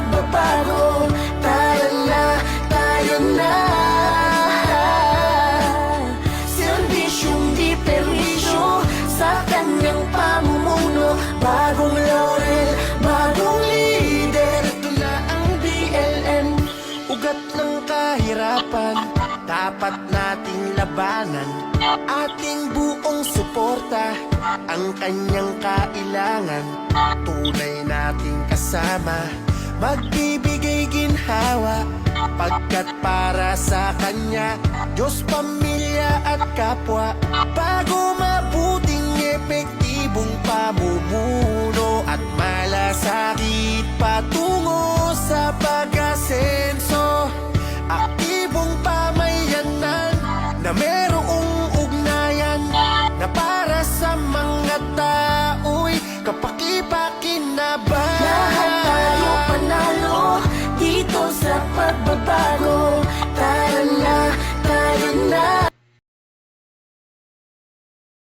magbago Tara na, tayo na. Serbisyong di perwisyo Sa kanyang pamumuno. Bagong laurel, bagong leader Ito na ang BLM Ugat ng kahirapan Dapat nating labanan. Ating buong suporta Ang kanyang kailangan. Tunay nating kasama Magbibigay ginhawa Pagkat para sa kanya Diyos, pamilya at kapwa. Bago mabuting epektibong pamumuno At malasakit patungo sa pag-asenso Aktibong pamayanan na merong ugnayan Na para sa mga tao'y kapaki-pakinabangan goodbye.